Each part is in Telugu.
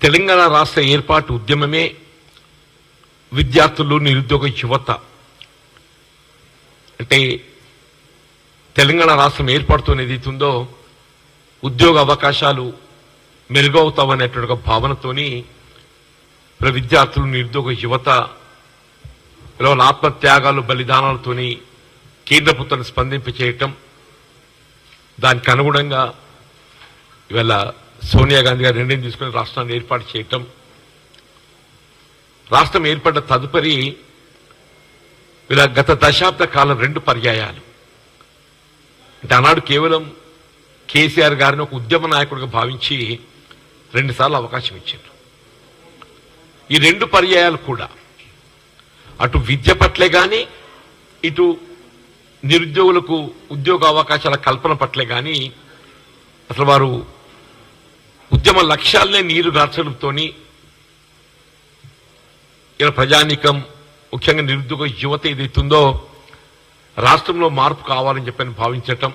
తెలంగాణ రాష్ట్ర ఏర్పాటు ఉద్యమమే విద్యార్థులు నిరుద్యోగ యువత. అంటే తెలంగాణ రాష్ట్రం ఏర్పడుతున్న ఏదైతుందో ఉద్యోగ అవకాశాలు మెరుగవుతామనేటువంటి ఒక భావనతోని విద్యార్థులు నిరుద్యోగ యువత ఇలా వాళ్ళ ఆత్మత్యాగాలు బలిదానాలతోని కేంద్ర ప్రభుత్వాన్ని స్పందింపచేయటం దానికి అనుగుణంగా ఇవాళ సోనియా గాంధీ గారు నిర్ణయం తీసుకుని రాష్ట్రాన్ని ఏర్పాటు చేయటం రాష్ట్రం ఏర్పడ్డ తదుపరి ఇలా గత దశాబ్ద కాలం రెండు పర్యాయాలు. అంటే ఆనాడు కేవలం కేసీఆర్ గారిని ఒక ఉద్యమ నాయకుడిగా భావించి రెండుసార్లు అవకాశం ఇచ్చారు. ఈ రెండు పర్యాయాలు కూడా అటు విద్య పట్లే కానీ ఇటు నిరుద్యోగులకు ఉద్యోగ అవకాశాల కల్పన పట్లే కానీ అసలు వారు ఉద్యమ లక్ష్యాలనే నీరు గార్చడంతోని ఇలా ప్రజానీకం ముఖ్యంగా నిరుద్యోగ యువత ఏదైతుందో రాష్ట్రంలో మార్పు కావాలని చెప్పని భావించటం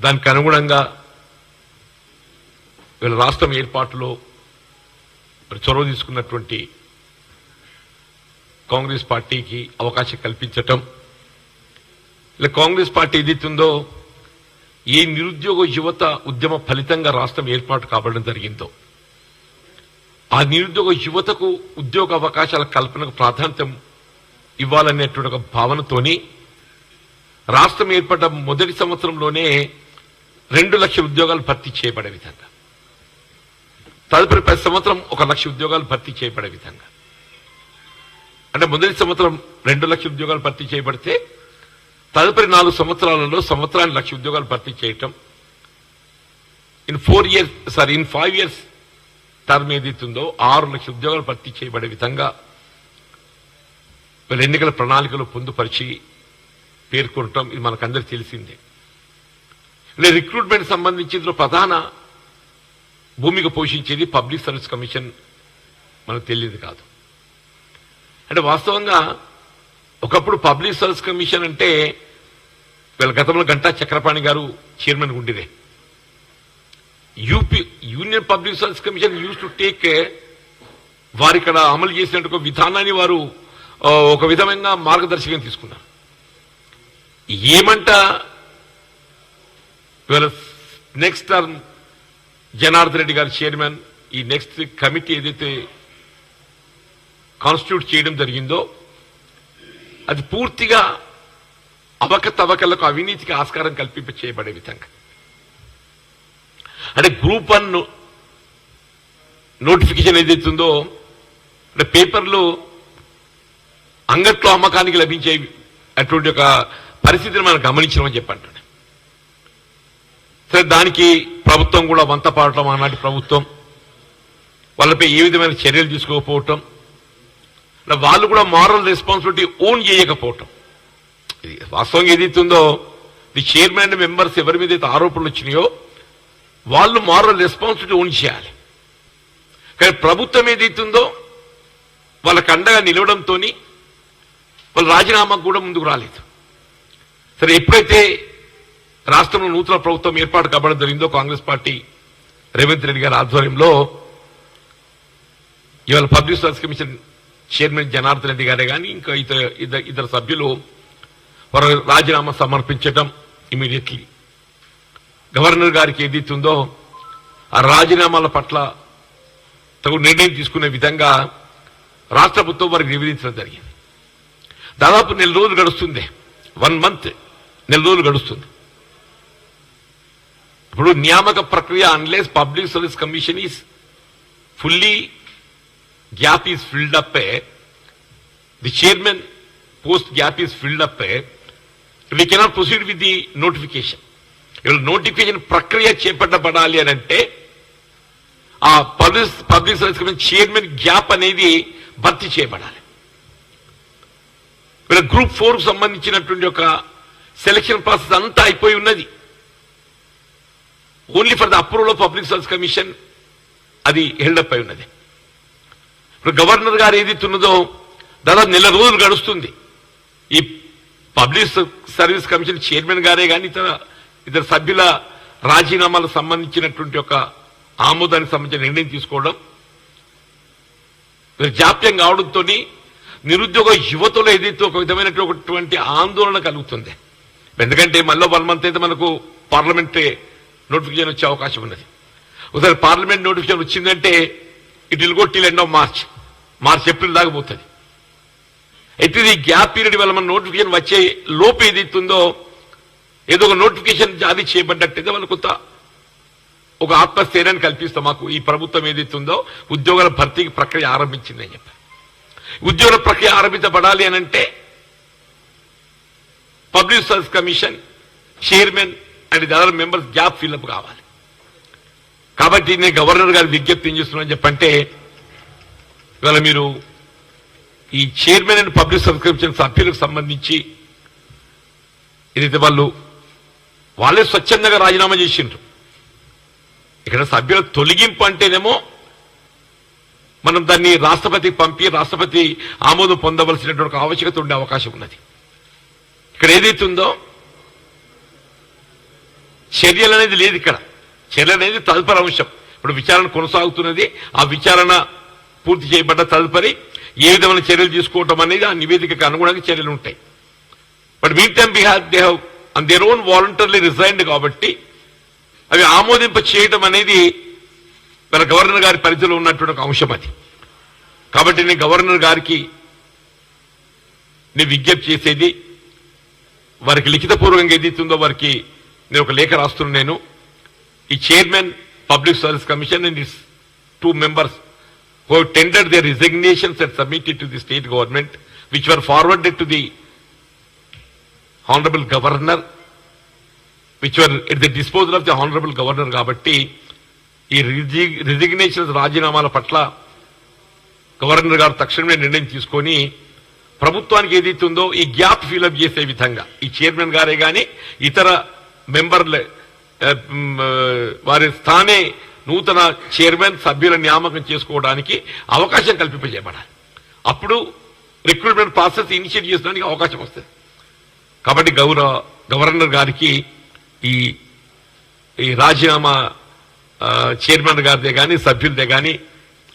దానికి అనుగుణంగా వీళ్ళ రాష్ట్రం ఏర్పాటులో చొరవ తీసుకున్నటువంటి కాంగ్రెస్ పార్టీకి అవకాశం కల్పించటం ఇలా కాంగ్రెస్ పార్టీ ఏదైతుందో ఏ నిరుద్యోగ యువత ఉద్యమ ఫలితంగా రాష్ట్రం ఏర్పాటు కాబడడం జరిగిందో. ఆ నిరుద్యోగ యువతకు ఉద్యోగ అవకాశాల కల్పనకు ప్రాధాన్యత ఇవ్వాలనేటువంటి ఒక భావనతోని రాష్ట్రం ఏర్పడ్డ మొదటి సంవత్సరంలోనే రెండు లక్షల ఉద్యోగాలు భర్తీ చేయబడే విధంగా. తదుపరి ప్రతి సంవత్సరం ఒక లక్ష ఉద్యోగాలు భర్తీ చేయబడే విధంగా. అంటే మొదటి సంవత్సరం రెండు లక్షల ఉద్యోగాలు భర్తీ చేయబడితే తదుపరి నాలుగు సంవత్సరాలలో సంవత్సరానికి లక్ష ఉద్యోగాలు భర్తీ చేయటం. In four years sorry in five years term ఏదైతుందో ఆరు లక్షల ఉద్యోగాలు భర్తీ చేయబడే విధంగా వీళ్ళ ఎన్నికల ప్రణాళికలు పొందుపరిచి పేర్కొనటం ఇది మనకందరికి తెలిసిందే. ఇలా రిక్రూట్మెంట్ సంబంధించి ప్రధాన భూమిక పోషించేది పబ్లిక్ సర్వీస్ కమిషన్ మనకు తెలియదు కాదు. అంటే వాస్తవంగా ఒకప్పుడు పబ్లిక్ సర్వీస్ కమిషన్ అంటే వీళ్ళ గతంలో గంటా చక్రపాణి గారు చైర్మన్ ఉండేదే. UP union public service commission use to take వారు ఇక్కడ అమలు చేసినట్టు విధానాన్ని వారు ఒక విధమైన మార్గదర్శకం తీసుకున్నారు. ఏమంట నెక్స్ట్ టర్మ్ జనార్దన్ రెడ్డి గారు చైర్మన్ ఈ నెక్స్ట్ కమిటీ ఏదైతే కాన్స్టిట్యూట్ చేయడం జరిగిందో అది పూర్తిగా అవకతవకలకు అవినీతికి ఆస్కారం కల్పింప చేయబడే విధంగా. అంటే గ్రూప్ వన్ నోటిఫికేషన్ ఏదైతుందో అంటే పేపర్లు అంగట్లో అమ్మకానికి లభించే అటువంటి ఒక పరిస్థితిని మనం గమనించమని చెప్పంటాడు. సరే దానికి ప్రభుత్వం కూడా వంత పాడటం ఆనాటి ప్రభుత్వం వాళ్ళపై ఏ విధమైన చర్యలు తీసుకోకపోవటం వాళ్ళు కూడా మారల్ రెస్పాన్సిబిలిటీ ఓన్ చేయకపోవటం. ఇది వాస్తవంగా ఏదైతుందో ది చైర్మన్ అండ్ మెంబర్స్ ఎవరి మీద అయితే ఆరోపణలు వచ్చినాయో వాళ్ళు మారల్ రెస్పాన్సిబిలిటీ ఓన్ చేయాలి. కానీ ప్రభుత్వం ఏదైతుందో వాళ్ళ అండగా నిలవడంతో వాళ్ళు రాజీనామాకు కూడా ముందుకు రాలేదు. సరే ఎప్పుడైతే రాష్ట్రంలో నూతన ప్రభుత్వం ఏర్పాటు కాబడడం జరిగిందో కాంగ్రెస్ పార్టీ రేవంత్ రెడ్డి గారి ఆధ్వర్యంలో ఇవాళ public service commission chairman Janardhan Reddy గారే కానీ ఇంకా ఇతర ఇద్దరు సభ్యులు వారు రాజీనామా సమర్పించడం ఇమీడియట్లీ. గవర్నర్ గారికి ఏదైతుందో ఆ రాజీనామాల పట్ల తగు నిర్ణయం తీసుకునే విధంగా రాష్ట్ర ప్రభుత్వం వారికి నివేదించడం జరిగింది. దాదాపు నెల రోజులు గడుస్తుంది. వన్ మంత్ నెల రోజులు గడుస్తుంది. ఇప్పుడు నియామక ప్రక్రియ unless public service commission is fully gap is filled up the chairman post gap is filled up we cannot proceed with the notification ఇవాళ నోటిఫికేషన్ ప్రక్రియ చేపట్టబడాలి అని అంటే ఆ public public service commission chairman gap అనేది భర్తీ చేయబడాలి. వీళ్ళ గ్రూప్ ఫోర్ సంబంధించినటువంటి ఒక సెలక్షన్ ప్రాసెస్ అంతా అయిపోయి ఉన్నది. Only for the approval of public service commission అది హెల్డప్ అయి ఉన్నది. ఇప్పుడు గవర్నర్ గారు ఏదైతే తున్నదో దాదాపు నెల రోజులు గడుస్తుంది. ఈ పబ్లిక్ సర్వీస్ కమిషన్ చైర్మన్ గారే కానీ ఇతర ఇతర సభ్యుల రాజీనామాలకు సంబంధించినటువంటి ఒక ఆమోదానికి సంబంధించిన నిర్ణయం తీసుకోవడం జాప్యం కావడంతో నిరుద్యోగ యువతలో ఏదైతే ఒక విధమైనటువంటి ఆందోళన కలుగుతుంది. ఎందుకంటే మళ్ళీ వన్ మంత్ అయితే మనకు పార్లమెంట్ నోటిఫికేషన్ వచ్చే అవకాశం ఉన్నది. ఒకసారి పార్లమెంట్ నోటిఫికేషన్ వచ్చిందంటే it will go till end of March. మాకు ఏప్రిల్ దాకా పోతుంది. అయితే ఈ గ్యాప్ పీరియడ్ వల్ల మన నోటిఫికేషన్ వచ్చే లోపు ఏదైతుందో ఏదో ఒక నోటిఫికేషన్ జారీ చేయబడ్డట్టయితే వాళ్ళు కొంత ఒక ఆత్మస్థైర్యాన్ని కల్పిస్తాం మాకు. ఈ ప్రభుత్వం ఏదైతుందో ఉద్యోగాల భర్తీకి ప్రక్రియ ఆరంభించిందని చెప్పి ఉద్యోగాల ప్రక్రియ ఆరంభించబడాలి అని అంటే public service commission chairman and other members gap fill up కావాలి. కాబట్టి నేను గవర్నర్ గారి విజ్ఞప్తి ఏం చేస్తున్నాను చెప్పంటే ఇవాళ మీరు ఈ చైర్మన్ అండ్ పబ్లిక్ సబ్స్క్రిప్షన్ సభ్యులకు సంబంధించి ఏదైతే వాళ్ళు వాళ్ళే స్వచ్ఛందంగా రాజీనామా చేసిండ్రు. ఇక్కడ సభ్యుల తొలగింపు అంటేనేమో మనం దాన్ని రాష్ట్రపతికి పంపి రాష్ట్రపతి ఆమోదం పొందవలసినటువంటి ఒక ఆవశ్యకత ఉండే అవకాశం ఉన్నది. ఇక్కడ ఏదైతే ఉందో చర్యలు అనేది లేదు ఇక్కడ. చర్యలు అనేది తదుపరి అంశం. ఇప్పుడు విచారణ కొనసాగుతున్నది. ఆ విచారణ పూర్తి చేయబడ్డ తదుపరి ఏ విధమైన చర్యలు తీసుకోవటం అనేది ఆ నివేదికకు అనుగుణంగా చర్యలు ఉంటాయి. But mean time we have they have and their own voluntarily resigned కాబట్టి అవి ఆమోదింప చేయటం అనేది మన గవర్నర్ గారి పరిధిలో ఉన్నటువంటి ఒక అంశం అది. కాబట్టి నేను గవర్నర్ గారికి నేను విజ్ఞప్తి చేసేది వారికి లిఖితపూర్వకంగా ఏదైతుందో వారికి నేను ఒక లేఖ రాస్తున్నాను ఈ chairman public service commission and his two members who have tendered their resignations and submitted to the state government, which were forwarded to the honorable governor, which were at the disposal of the honorable governor కాబట్టి ఈ రిజిగ్నేషన్స్ రాజీనామాల పట్ల గవర్నర్ గారు తక్షణమే నిర్ణయం తీసుకొని ప్రభుత్వానికి ఏదైతే ఉందో ఈ గ్యాప్ ఫిలప్ చేసే విధంగా ఈ చైర్మన్ గారే కానీ ఇతర మెంబర్ల వారి స్థానే నూతన చైర్మన్ సభ్యుల నియామకం చేసుకోవడానికి అవకాశం కల్పింపజేయబడాలి. అప్పుడు రిక్రూట్మెంట్ ప్రాసెస్ ఇనిషియేట్ చేసడానికి అవకాశం వస్తుంది. కాబట్టి గౌరవ గవర్నర్ గారికి ఈ ఈ రాజీనామా చైర్మన్ గారిదే కానీ సభ్యులదే కానీ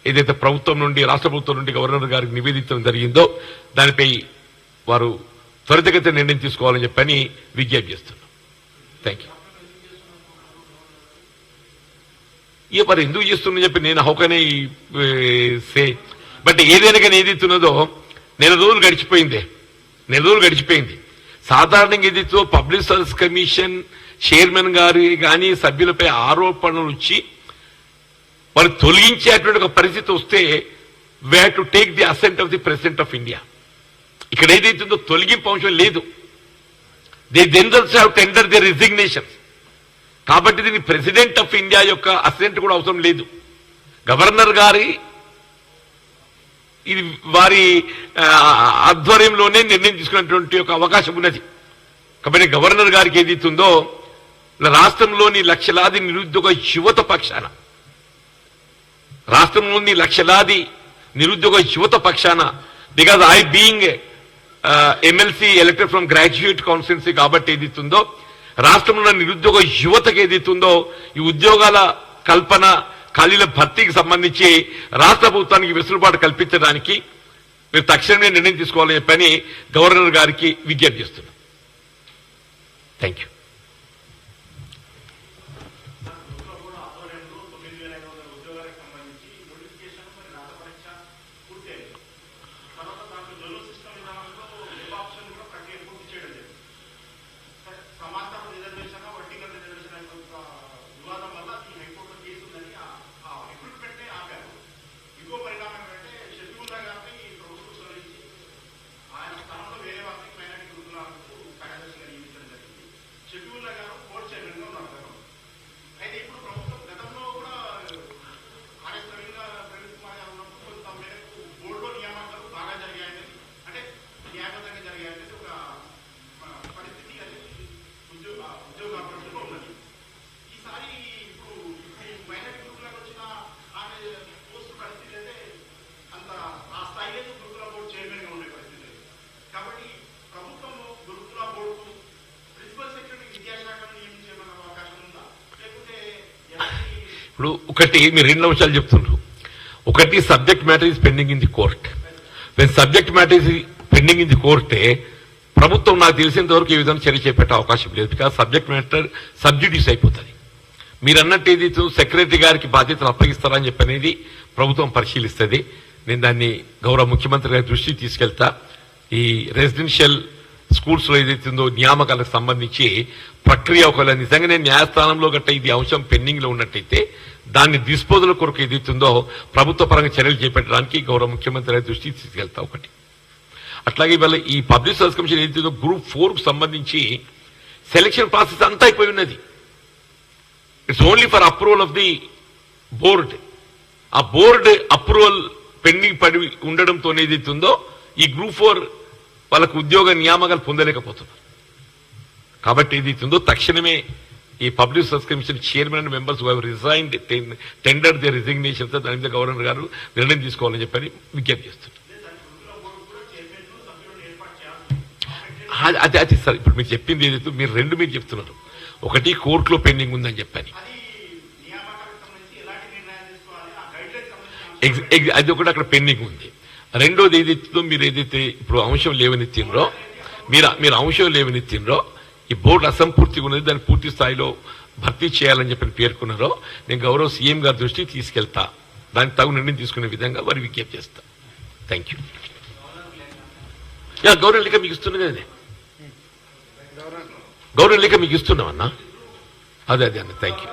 ఏదైతే ప్రభుత్వం నుండి రాష్ట్ర ప్రభుత్వం నుండి గవర్నర్ గారికి నివేదించడం జరిగిందో దానిపై వారు త్వరితగతి నిర్ణయం తీసుకోవాలని చెప్పని విజ్ఞప్తి చేస్తున్నాం. థ్యాంక్ యూ ఇక మరి ఎందుకు చేస్తున్నా చెప్పి నేను హౌకనే సే. బట్ ఏదైనా కానీ ఏది ఇస్తున్నదో నెల రోజులు గడిచిపోయింది. నెల రోజులు గడిచిపోయింది. సాధారణంగా ఏదైతే పబ్లిక్ సర్వీస్ కమిషన్ చైర్మన్ గారి కానీ సభ్యులపై ఆరోపణలు వచ్చి వారు తొలగించేటువంటి ఒక పరిస్థితి వస్తే way to take the assent of the president of India ఇక్కడ ఏదైతుందో తొలగింపు అంశం లేదు. They themselves have tender the resignations కాబట్టి దీన్ని ప్రెసిడెంట్ ఆఫ్ ఇండియా యొక్క అసెంట్ కూడా అవసరం లేదు. గవర్నర్ గారి ఇది వారి ఆధ్వర్యంలోనే నిర్ణయం తీసుకున్నటువంటి ఒక అవకాశం ఉన్నది. కాబట్టి గవర్నర్ గారికి ఏదైతుందో రాష్ట్రంలోని లక్షలాది నిరుద్యోగ యువత పక్షాన రాష్ట్రంలోని లక్షలాది నిరుద్యోగ యువత పక్షాన because I being MLC elected from graduate constituency కాబట్టి ఏదైతుందో రాష్ట్రంలో నిరుద్యోగ యువతకు ఏదైతుందో ఈ ఉద్యోగాల కల్పన ఖాళీల భర్తీకి సంబంధించి రాష్ట్ర ప్రభుత్వానికి వెసులుబాటు కల్పించడానికి మీరు తక్షణమే నిర్ణయం తీసుకోవాలని చెప్పని గవర్నర్ గారికి విజ్ఞప్తి చేస్తున్నాం. థ్యాంక్ యూ సమాంతర రిజర్వేషన్ వర్టికల్ రిజర్వేషన్ అనే ఒక వివాదం వల్ల ఈ హైకోర్టులో కేసు ఉందని ఆ- ఆ రిక్రూట్మెంట్ ఆపారు ఇంకో పరిణామం ఏంటంటే షెడ్యూల్ గారిని ప్రభుత్వం తొలగించి ఆయన స్థానంలో వేరే వారిని మైనారిటీ గురుకులాలకు కార్యదర్శిగా నియమించడం జరిగింది షెడ్యూల్ గారు బోర్డు చైర్మన్గా ఉన్నారు గతంలో. అయితే ఇప్పుడు ప్రభుత్వం గతంలో కూడా ఆర్ఎస్ ప్రవీణ్ గా- ప్రవీణ్ కుమార్ గారు ఉన్నప్పుడు కొంత మేరకు బోర్డులో నియామకాలు బాగా జరిగాయని అంటే న్యాయబద్ధంగా జరిగాయనేది ఒక ఆ, పరిస్థితి అది ఉద్యోగ ఉద్యోగ అభివృద్ధిలో ఉన్నది ఈసారి ఇప్పుడు ఈ మైనారిటీ గ్రూపులకు వచ్చిన ఆమె పోస్ట్ పరిస్థితి అయితే అంత ఆ స్థాయిలో గురుకుల బోర్డు చైర్మన్గా ఉండే పరిస్థితి లేదు. కాబట్టి ప్రభుత్వం గురుకుల బోర్డుకు ప్రిన్సిపల్ సెక్రటరీ విద్యాశాఖను నియమించేమన్న అవకాశం ఉందా లేకుంటే ఎలాంటి ఇప్పుడు ఒకటి మీరు రెండు అంశాలు చెప్తున్నారు ఒకటి subject matter is pending in the court when subject matter is pending in the కోర్టే ప్రభుత్వం నాకు తెలిసినంత వరకు ఈ విధంగా చర్య చేపట్టే అవకాశం లేదు బికాస్ సబ్జెక్ట్ మ్యాటర్ సబ్జెక్టివ్స్ అయిపోతుంది. మీరు అన్నట్టు ఏది సెక్రటరీ గారికి బాధ్యతలు అప్పగిస్తారని చెప్పి అనేది ప్రభుత్వం పరిశీలిస్తుంది. నేను దాన్ని గౌరవ ముఖ్యమంత్రి గారి దృష్టికి తీసుకెళ్తా. ఈ రెసిడెన్షియల్ స్కూల్స్లో ఏదైతుందో నియామకాలకు సంబంధించి ప్రక్రియ ఒకవేళ నిజంగానే న్యాయస్థానంలో గట్ట ఇది అంశం పెండింగ్లో ఉన్నట్టయితే దాన్ని డిస్పోజల్ కొరకు ఏదైతుందో ప్రభుత్వ పరంగా చర్యలు చేపట్టడానికి గౌరవ ముఖ్యమంత్రి దృష్టికి తీసుకెళ్తా ఒకటి. అట్లాగే ఇవాళ ఈ పబ్లిక్ సర్వీస్ కమిషన్ ఏదైతుందో గ్రూప్ ఫోర్కు సంబంధించి సెలక్షన్ ప్రాసెస్ అంతా అయిపోయి ఉన్నది. It's only for approval of the board ఆ బోర్డ్ అప్రూవల్ పెండింగ్ పడి ఉండడంతో ఏదైతుందో ఈ గ్రూప్ ఫోర్ వాళ్ళకు ఉద్యోగ నియామకాలు పొందలేకపోతున్నారు. కాబట్టి ఏదైతుందో తక్షణమే ఈ public service commission chairman and members resign tender the resignation దాని మీద గవర్నర్ గారు నిర్ణయం తీసుకోవాలని చెప్పని విజ్ఞప్తి చేస్తున్నారు. అది- అది సార్ ఇప్పుడు మీరు చెప్పింది ఏదైతే మీరు రెండు మీరు చెప్తున్నారు. ఒకటి కోర్టులో పెండింగ్ ఉందని చెప్పని. అది ఒకటి అక్కడ పెండింగ్ ఉంది. రెండోది ఏదైతుందో మీరు ఏదైతే ఇప్పుడు అంశం లేవనెత్తినరో మీరు మీరు అంశం లేవనెత్తినరో ఈ బోర్డు అసంపూర్తిగా ఉన్నది దాన్ని పూర్తి స్థాయిలో భర్తీ చేయాలని చెప్పి పేర్కొన్నారో నేను గౌరవ సీఎం గారి దృష్టికి తీసుకెళ్తా. దానికి తగు నిర్ణయం తీసుకునే విధంగా వారి విజ్ఞప్తి చేస్తా. థ్యాంక్ యూ యా గౌరవ లేఖ మీకు ఇస్తున్నా కదండి గౌరవ లేఖ మీకు ఇస్తున్నామన్నా అదే అదే అన్న థ్యాంక్ యూ